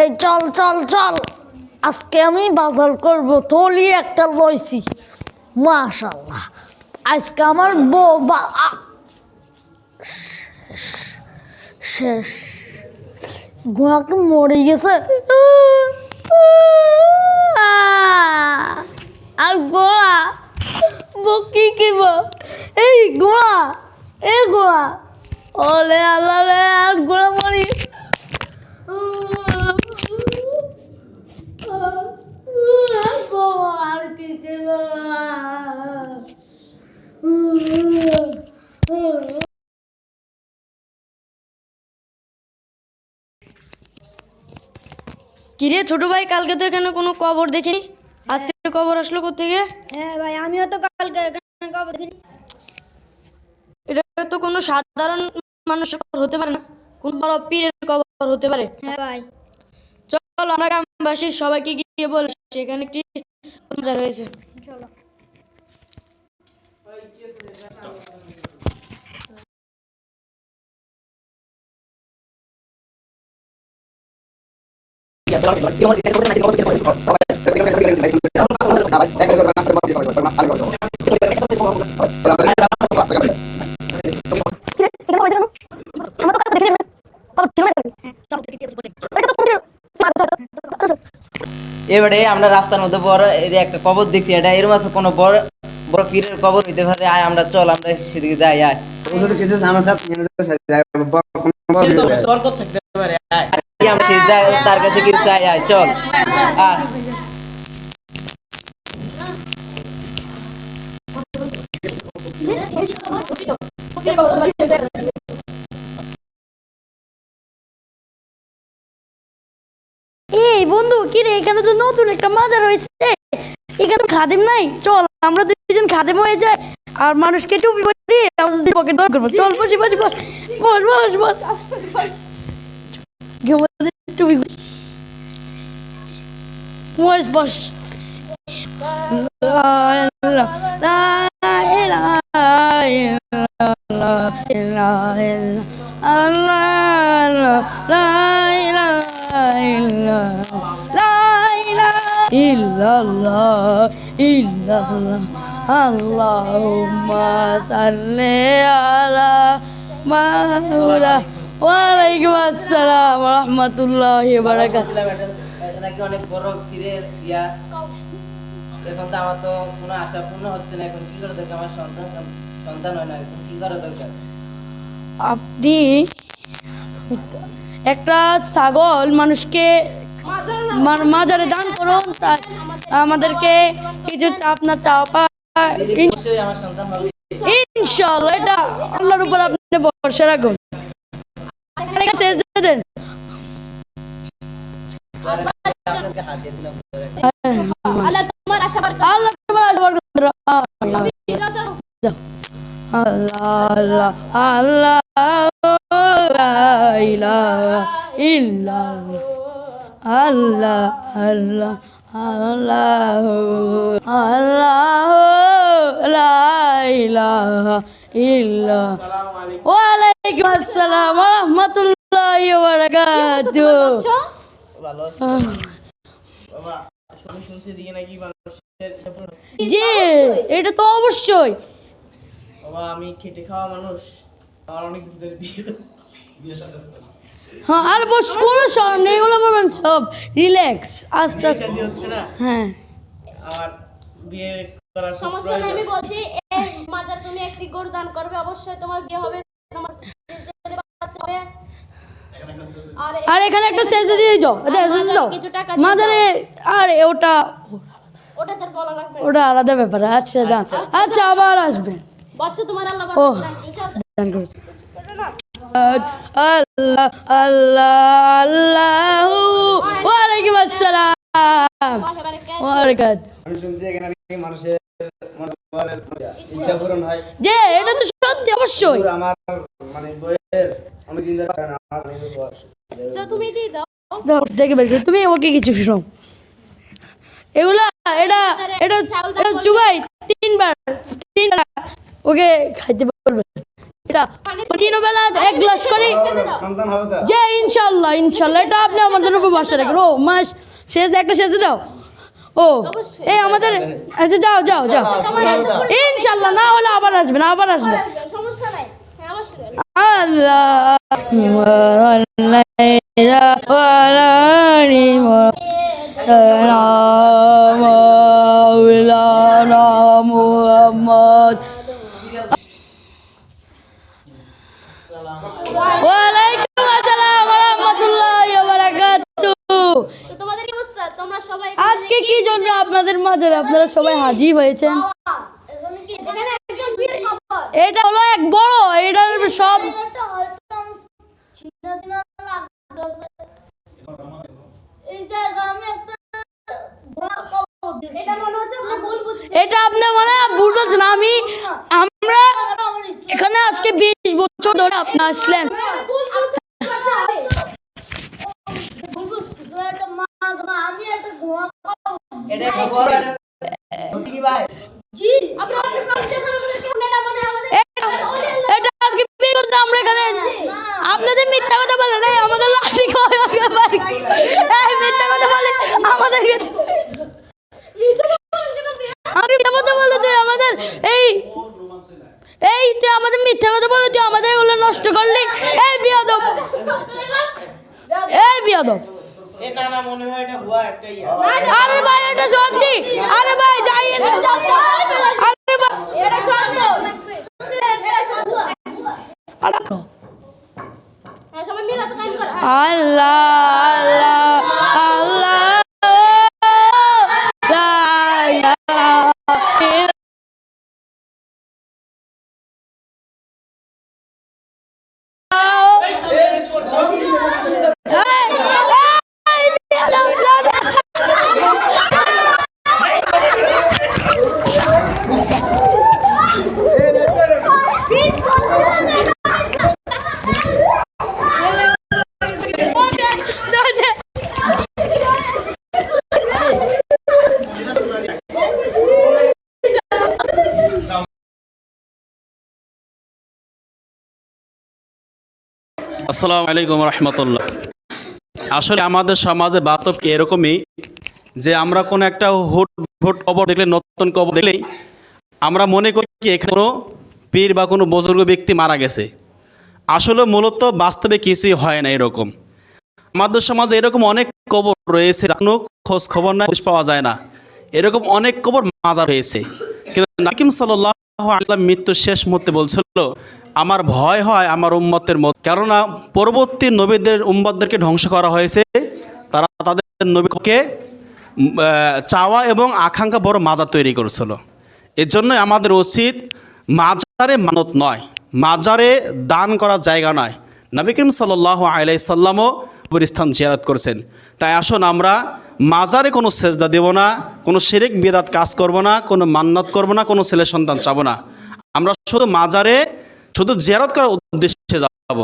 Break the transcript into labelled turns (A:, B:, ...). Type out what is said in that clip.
A: এই চল চল চল। আজকে আমি বাজার করব তলি একটা লইছি। মাশাল্লাহ আজকে আমার বউ বা শেষ। গোয়াকে মরে গেছে। আর গোয়া গোড়া বকি কিব? এই গোড়া এই গোড়া ওলে আল্লাহ আর গোড়া মরি আর কি করব
B: কিরে ছোট ভাই কালকে তো এখানে কোনো কবর দেখিনি? আজকে কবর আসলো কোথেকে
C: হ্যাঁ ভাই আমিও তো কালকে এখানে কবর দেখিনি।
B: এটা তো কোনো সাধারণ মানুষের কবর হতে পারে না। কোন বড় পীরের কবর হতে পারে।
C: হ্যাঁ ভাই।
B: চল আমরা গ্রামবাসী সবাইকে গিয়ে বলি সেখানে একটি মাজার হয়েছে?
C: চলো।
D: এবারে আমরা রাস্তার মধ্যে বড় এই একটা কবর দেখছি এটা এর মাঝে কোনো বড় বড় পীরের কবর হইতে পারে। আয় আমরা চল আমরা সেদিকে যাই আয়।
E: কিছু সমস্যা
F: বরকত থাকতে পারে
D: এই আমরা সেই যা- তার কাছে কিছু চাই, আয়, চল। আয়।
A: এই বন্ধু, কি রে, এখানে তো নতুন একটা মাজার হয়েছে এখানে খাদেম নাই। চল, আমরা দুইজন খাদেম হয়ে যাই। আর মানুষকে টুপি পরিয়ে আমাদের পকেট দর চল, বসি বসি, বস। বস বস বস। Here we go. Where's Bush? La la la la إلا الله. إلا الله. اللهم صل على مولانا ওয়ালাইকুম আসসালাম রাহমাতুল্লাহি ওয়া বারাকাতুহু।
D: এটা এটা নাকি অনেক বড় পীরের ইয়া। এখন তো আমার তো কোনো আশা পূর্ণ হচ্ছে না এখন কি করে দরকার? আমার সন্তান সন্তান হয় না এখন কি করা দরকার?
A: আপনি একটা ছাগল মানুষকে মাজারে দান করুন আমাদেরকে কিছু চাপ
D: আপনার চাপা
A: ইনশাল্লাহ এটা আল্লাহর উপর আপনি ভরসা রাখুন। দেন
C: আল্লাহ তোমার আশা কর
A: আল্লাহ। আল্লাহ আল্লাহ আল্লাহ আল্লাহ আল্লাহ ইল্লাল্লাহ ওয়ালাইকুম আসসালাম ওয়া রাহমাতুল্লাহি ওয়া বারাকাতুহু
F: ভালো আছে। বাবা শুনছি নাকি
A: জি এটা তো অবশ্যই।
F: বাবা আমি খেটে খাওয়া মানুষ। আমার অনেক দিন ধরে বিয়ে বিয়ে
A: হ্যাঁ আর বস কোনো শরম নেই এগুলো বলবেন সব। রিল্যাক্স আস্তে আস্তে।
F: হচ্ছে না?
A: হ্যাঁ।
F: আমার বিয়ে করার
C: সমস্যা আমি বলছি মাজার তুমি একটি গরু দান করবে অবশ্যই তোমার বিয়ে হবে তোমার হবে আর
A: এখানে একটা সেজদা দিয়ে দাও।
C: দিয়ে
A: মাঝারে আর ওটা
C: ওটা
A: আলাদা ব্যাপার। আচ্ছা যান। আচ্ছা। আবার আসবেন ও। আল্লাহ আল্লাহ আল্লাহ ওয়ালাইকুম আসসালাম। ওয়ারাকাত
E: আমি শুনছি এখানে মানুষের ইচ্ছা পূরণ হয়।
A: যে এটা তো সত্যি অবশ্যই।
E: আমার মানে বইয়ের অনেকদিন ধরে।
C: তো তুমি দিয়ে দাও।
A: দাও, দেখে বের তুমি ওকে কিছু শোনো এগুলা এটা এটা এটা চুবাই তিনবার তিনবার ওকে খাইতে পারবে এটা এক গ্লাস করে। যে ইনশাল্লাহ ইনশাল্লাহ এটা আপনি আমাদের উপর ভরসা রাখেন। ও মাস শেষ একটা শেষে দাও। ও এই আমাদের আচ্ছা যাও যাও যাও ইনশাল্লাহ না হলে আবার আবার
C: হ্যাঁ অবশ্যই
A: আল্লাহ মাওলানা মুহাম্মদ আজকে কি জন্য আপনাদের মাঝে আপনারা সবাই হাজির হয়েছেন? এটা হলো এক বড় এটার সব
C: এটা এটা মনে হচ্ছে আপনি ভুল বুঝছেন
A: এটা আপনি মনে হয় ভুল বলছেন আমি আমরা এখানে আজকে বিশ বছর ধরে আপনি আসলেন।
C: আমি একটা খবর? জি করে আমাদের
A: এটা- আজকে আমরা এখানে আপনাদের মিথ্যা কথা বলেন এই আমাদের লাঠি খাওয়া ভাই। এই মিথ্যা কথা বলে আমাদেরকে আর মিথ্যা কথা বলে তুই আমাদের এই এই তুই আমাদের মিথ্যা কথা বলে তুই আমাদের এগুলো নষ্ট করলি। এই বিয়াদব। এই বিয়াদব।
F: না মনে হয় এটা হুয়া একটাই
A: আরে ভাই এটা সত্যি। আরে ভাই যাই না আরে ভাই
C: এটা সত্য। এটা সত্য। হ্যাঁ সবাই মিলে তো কাজ কর।
A: আল্লাহ আল্লাহ আল্লাহ লা ইলাহা ইল্লাল্লাহ। আরে, এই বিয়াদব লোক।
G: আসসালামু আলাইকুম রহমতুল্লাহ। আসলে আমাদের সমাজে বাস্তব এরকমই যে আমরা কোনো একটা হুট হুট কবর দেখলে, নতুন কবর দেখলেই আমরা মনে করি কি এখানে কোনো পীর বা কোনো বুজুর্গ ব্যক্তি মারা গেছে। আসলে মূলত বাস্তবে কিছুই হয় না এরকম। আমাদের সমাজে এরকম অনেক কবর রয়েছে কোনো খোঁজ খবর না, খোঁজ পাওয়া যায় না। এরকম অনেক কবর মাজার হয়েছে। কিন্তু নাকিম সাল্লাহ মৃত্যুর শেষ মুহূর্তে বলছিল আমার ভয় হয় আমার উম্মতের মত কেননা পরবর্তী নবীদের উম্মতদেরকে ধ্বংস করা হয়েছে, তারা তাদের নবীকে চাওয়া এবং আকাঙ্ক্ষা বড় মাজার তৈরি করেছিল। এর জন্য আমাদের উচিত মাজারে মানত নয়, মাজারে দান করার জায়গা নয়। নবী করিম সাল্লাহ আলাই সাল্লামও স্থান জিয়ারত করেছেন। তাই আসুন আমরা মাজারে কোনো সেজদা দেব না, কোনো শিরিক, বেদাত কাজ করব না, কোনো মান্নাত করব না, কোনো ছেলে সন্তান চাবো না। আমরা শুধু মাজারে শুধু জিয়ারত করার উদ্দেশ্যে যাব।